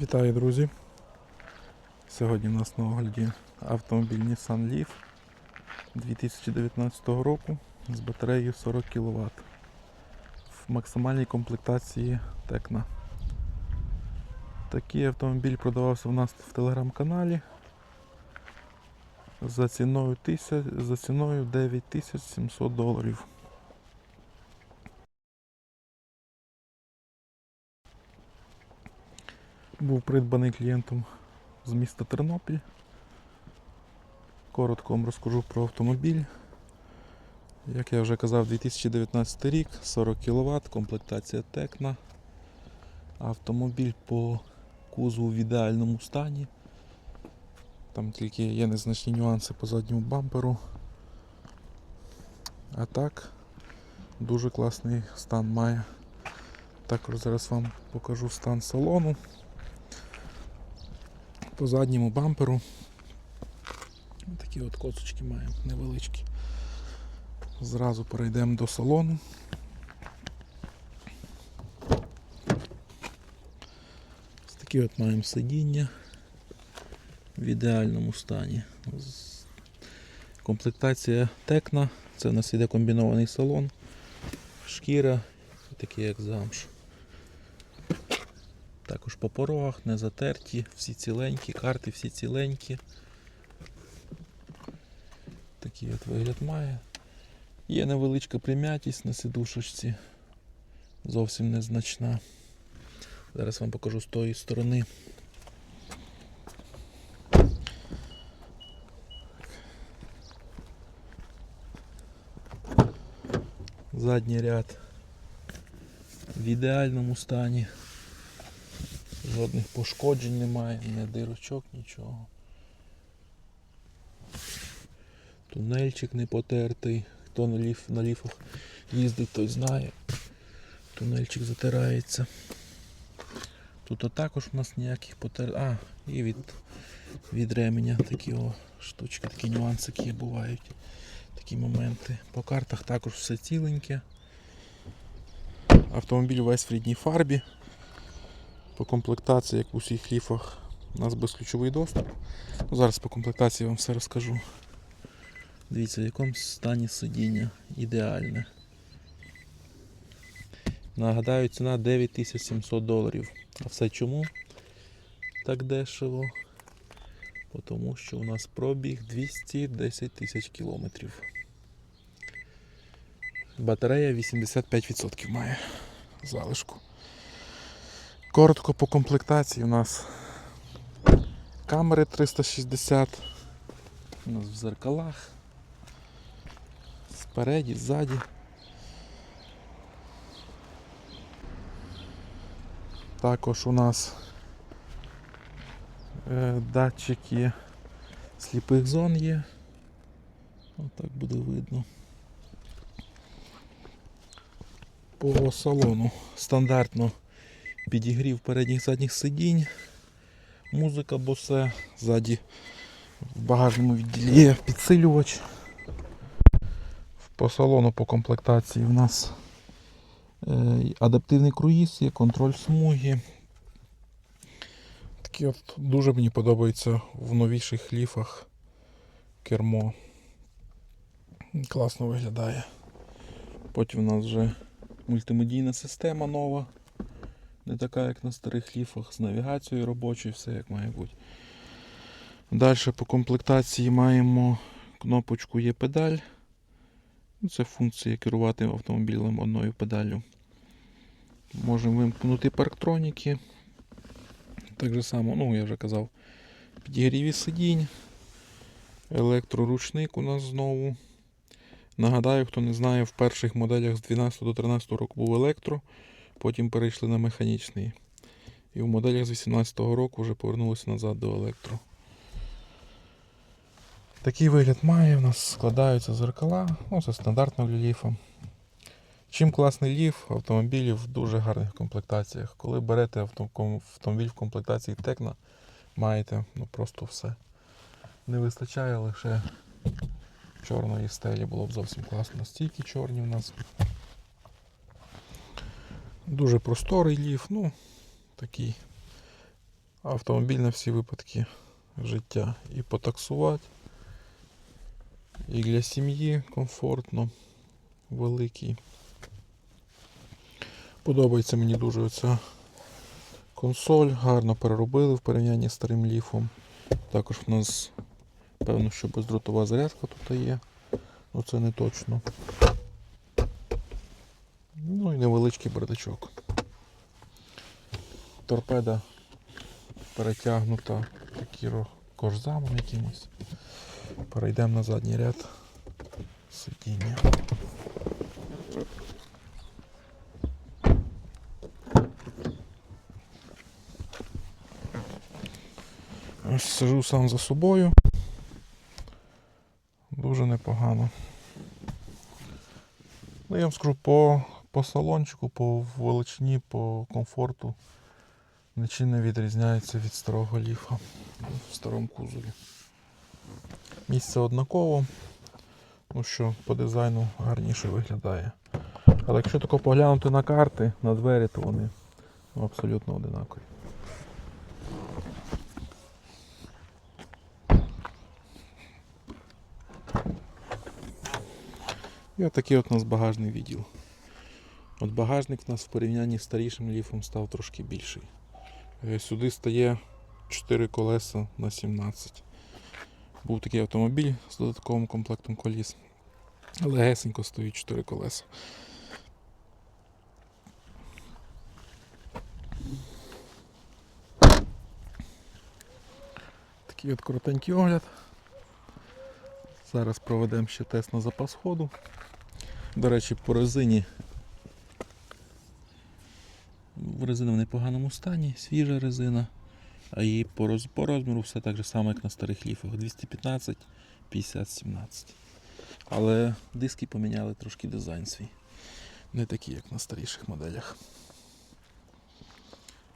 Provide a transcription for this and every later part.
Вітаю, друзі! Сьогодні у нас на огляді автомобіль Nissan Leaf 2019 року з батареєю 40 кВт в максимальній комплектації Tecna. Такий автомобіль продавався у нас в телеграм-каналі за ціною, тися- за ціною 9700 доларів. Був придбаний клієнтом з міста Тернопіль. Коротко вам розкажу про автомобіль. Як я вже казав, 2019 рік, 40 кВт, комплектація Tecna. Автомобіль по кузову в ідеальному стані. Там тільки є незначні нюанси по задньому бамперу. А так, дуже класний стан має. Також зараз вам покажу стан салону по задньому бамперу. Такі от косочки маємо невеличкі. Зразу перейдемо до салону. Ось такі от маємо сидіння в ідеальному стані. Комплектація Текна. Це у нас іде комбінований салон, шкіра, такий як замш. Також по порогах не затерті, всі ціленькі, карти всі ціленькі. Такий от вигляд має. Є невеличка прим'ятість на сидушечці, зовсім незначна. Зараз вам покажу з тої сторони. Задній ряд в ідеальному стані. Жодних пошкоджень немає, ні дирочок, нічого. Тунельчик не потертий. Хто на, ліф, на ліфах їздить, той знає. Тунельчик затирається. Тут також у нас ніяких потер... А, і від, від ременя такі о, штучки, такі нюансики бувають. Такі моменти. По картах також все ціленьке. Автомобіль весь в рідній фарбі. По комплектації, як у всіх ліфах, у нас безключовий доступ. Ну, зараз по комплектації вам все розкажу. Дивіться, в якому стані сидіння ідеальне. Нагадаю, ціна 9700 доларів. А все чому так дешево? Тому що у нас пробіг 210 тисяч кілометрів. Батарея 85% має залишку. Коротко по комплектації у нас камери 360. У нас в зеркалах. Спереді, ззаді. Також у нас е, датчики сліпих зон є. Отак буде видно. По салону стандартно підігрів передніх задніх сидінь, музика босе, ззаді в багажному відділі є підсилювач. По салону по комплектації у нас е, адаптивний круїз, є контроль смуги. Такі от дуже мені подобається в новіших ліфах кермо. Класно виглядає. Потім у нас вже мультимедійна система нова. Не така, як на старих ліфах, з навігацією робочою, все як має бути. Далі по комплектації маємо кнопочку є педаль. Ну, Це функція керувати автомобілем одною педаллю. Можемо вимкнути парктроніки. Так же само, ну я вже казав, підігріві сидінь, електроручник у нас знову. Нагадаю, хто не знає, в перших моделях з 12 до 13 року був електро, потім перейшли на механічний. І в моделях з 18 року вже повернулися назад до електро. Такий вигляд має, у нас складаються зеркала, ну це стандартно для ліфа. Чим класний ліф автомобілів в дуже гарних комплектаціях. Коли берете автомобіль в комплектації Tecna, маєте ну, просто все. Не вистачає лише чорної стелі, було б зовсім класно. Стійки чорні у нас. Дуже просторий ліф, ну такий автомобіль на всі випадки життя. І потаксувати, і для сім'ї комфортно, великий. Подобається мені дуже оця консоль, гарно переробили в порівнянні з старим ліфом. Також в нас, певно, що бездротова зарядка тут є. Ну це не точно. Ну і невеличкий бардачок. Торпеда перетягнута такі корзамом якимось. Перейдемо на задній ряд сидіння. Ось сижу сам за собою. Дуже непогано. Ну, я вам скажу по, по салончику, по величині, по комфорту нічим не відрізняється від старого ліфа в старому кузові. Місце однаково, ну що по дизайну гарніше виглядає. Але якщо тако поглянути на карти, на двері, то вони абсолютно одинакові. І отакий от у нас багажний відділ. От багажник у нас в порівнянні з старішим ліфом став трошки більший. Е, Сюди стає 4 колеса на 17. Був такий автомобіль з додатковим комплектом коліс. Але гесенько стоїть 4 колеса. Такий от коротенький огляд. Зараз проведемо ще тест на запас ходу. До речі, по резині. Резина в непоганому стані, свіжа резина. А її по, роз, по розміру все так же само, як на старих ліфах. 215, 50, 17. Але диски поміняли трошки дизайн свій. Не такі, як на старіших моделях.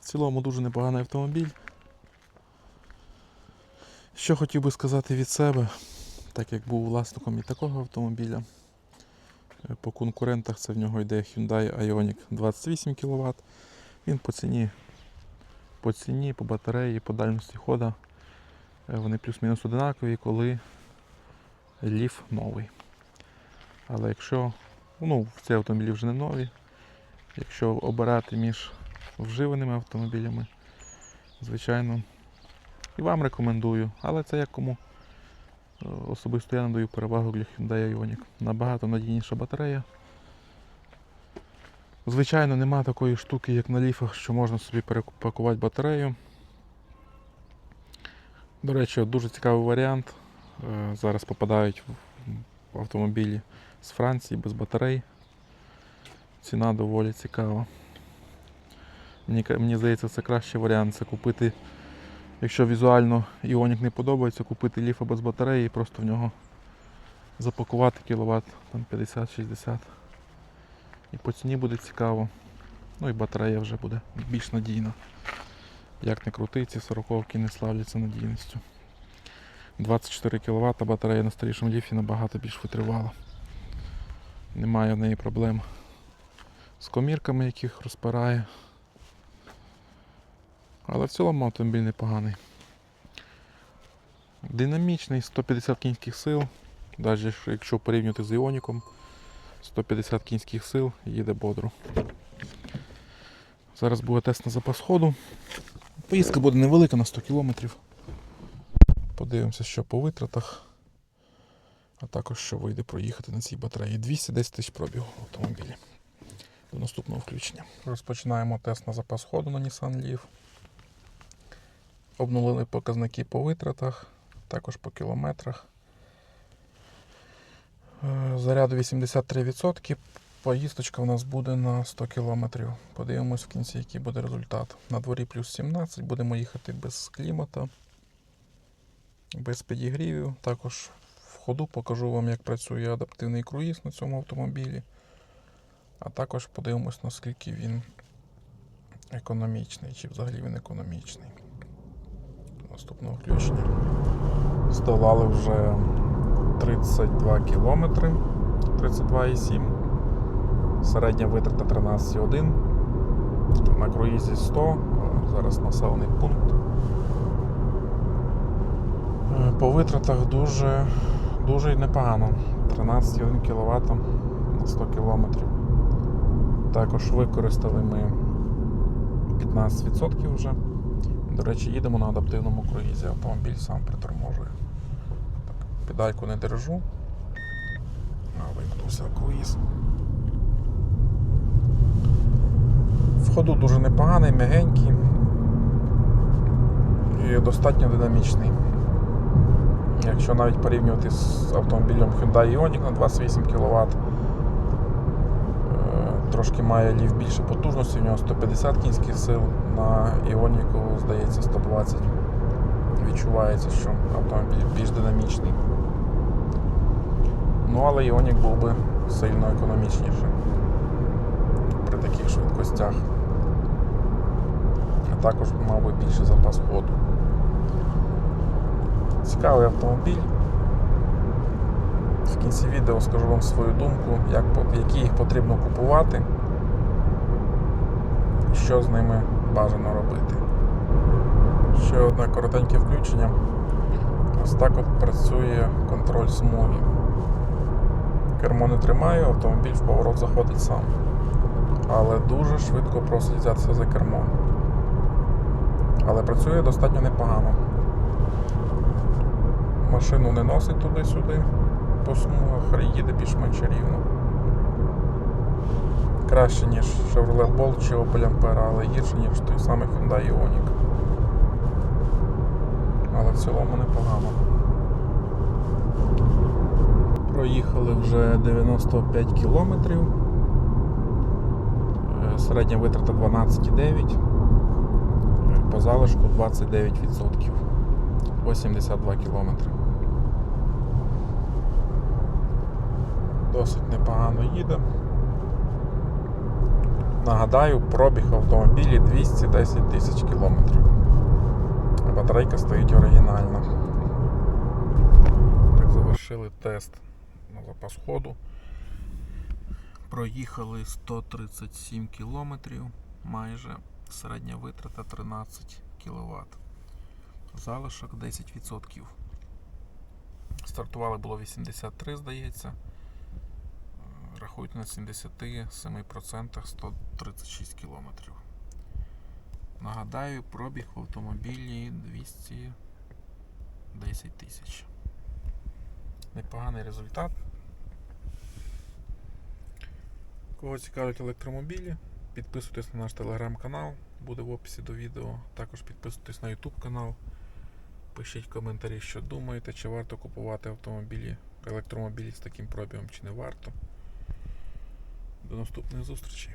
В цілому дуже непоганий автомобіль. Що хотів би сказати від себе, так як був власником і такого автомобіля. Е, По конкурентах це в нього йде Hyundai Ioniq 28 кВт. Він по ціні, по ціні, по батареї, по дальності хода. е, Вони плюс-мінус одинакові, коли ліф новий. Але якщо ну, ці автомобілі вже не нові, якщо обирати між вживаними автомобілями, звичайно, і вам рекомендую, але це як кому. Е, Особисто я надаю перевагу для Hyundai Ioniq. Набагато надійніша батарея. Звичайно, нема такої штуки, як на ліфах, що можна собі перепакувати батарею. До речі, дуже цікавий варіант. Е, Зараз попадають в автомобілі з Франції без батарей. Ціна доволі цікава. Мені, мені здається, це кращий варіант це купити Якщо візуально Іонік не подобається, купити ліфа без батареї і просто в нього запакувати кіловат там 50-60. І по ціні буде цікаво. Ну і батарея вже буде більш надійна. Як не крути, ці 40 не славляться надійністю. 24 кВт батарея на старішому ліфі набагато більш витривала. Немає в неї проблем з комірками, яких розпирає. Але в цілому автомобіль непоганий. Динамічний, 150 кінських сил. Навіть якщо порівнювати з Іоніком, 150 кінських сил їде бодро. Зараз буде тест на запас ходу. Поїздка буде невелика на 100 км. Подивимося, що по витратах. А також що вийде проїхати на цій батареї. 210 тисяч пробігу автомобілі. До наступного включення. Розпочинаємо тест на запас ходу на Nissan Leaf. Обнулили показники по витратах, також по кілометрах. Е, Заряду 83%. Поїздочка у нас буде на 100 км. Подивимось в кінці, який буде результат. На дворі плюс 17, будемо їхати без клімата, без підігрівів. Також в ходу покажу вам, як працює адаптивний круїз на цьому автомобілі. А також подивимось, наскільки він економічний, чи взагалі він економічний наступного включення. Здолали вже 32 кілометри, 32,7. Середня витрата 13,1. На круїзі 100, зараз населений пункт. Е, По витратах дуже, дуже непогано. 13,1 кВт на 100 км. Також використали ми 15% вже. До речі, їдемо на адаптивному круїзі. Автомобіль сам приторможує. Педальку не держу. Вимкнувся круїз. В ходу дуже непоганий, м'ягенький і достатньо динамічний. Якщо навіть порівнювати з автомобілем Hyundai Ioniq на 28 кВт, трошки має лів більше потужності, у нього 150 кінських сил, на Ioniq, здається, 120. Відчувається, що автомобіль більш динамічний. Ну, але Ioniq був би сильно економічніший при таких швидкостях. А також мав би більший запас ходу. Цікавий автомобіль. В кінці відео скажу вам свою думку, як, які їх потрібно купувати і що з ними бажано робити. Ще одне коротеньке включення. Ось так от працює контроль смуги. Кермо не тримаю, автомобіль в поворот заходить сам. Але дуже швидко просить взятися за кермо. Але працює достатньо непогано. Машину не носить туди-сюди по смугах, їде більш-менш рівно. Краще, ніж Chevrolet Bolt чи Opel Ampera, але гірше, ніж той самий Hyundai Ioniq. В цілому непогано. Проїхали вже 95 кілометрів. Е, Середня витрата 12,9. Е, По залишку 29%. 82 кілометри. Досить непогано їде. Нагадаю, пробіг автомобілі 210 тисяч кілометрів. Батарейка стоїть оригінальна. Так, завершили тест на запас ходу. Проїхали 137 кілометрів, майже середня витрата 13 кВт. Залишок 10%. Стартували було 83, здається. Рахують на 77% 136 кілометрів. Нагадаю, пробіг в автомобілі 210 тисяч. Непоганий результат. Кого цікавлять електромобілі, підписуйтесь на наш телеграм-канал, буде в описі до відео. Також підписуйтесь на YouTube канал. Пишіть коментарі, що думаєте, чи варто купувати автомобілі, електромобілі з таким пробігом, чи не варто. До наступних зустрічей.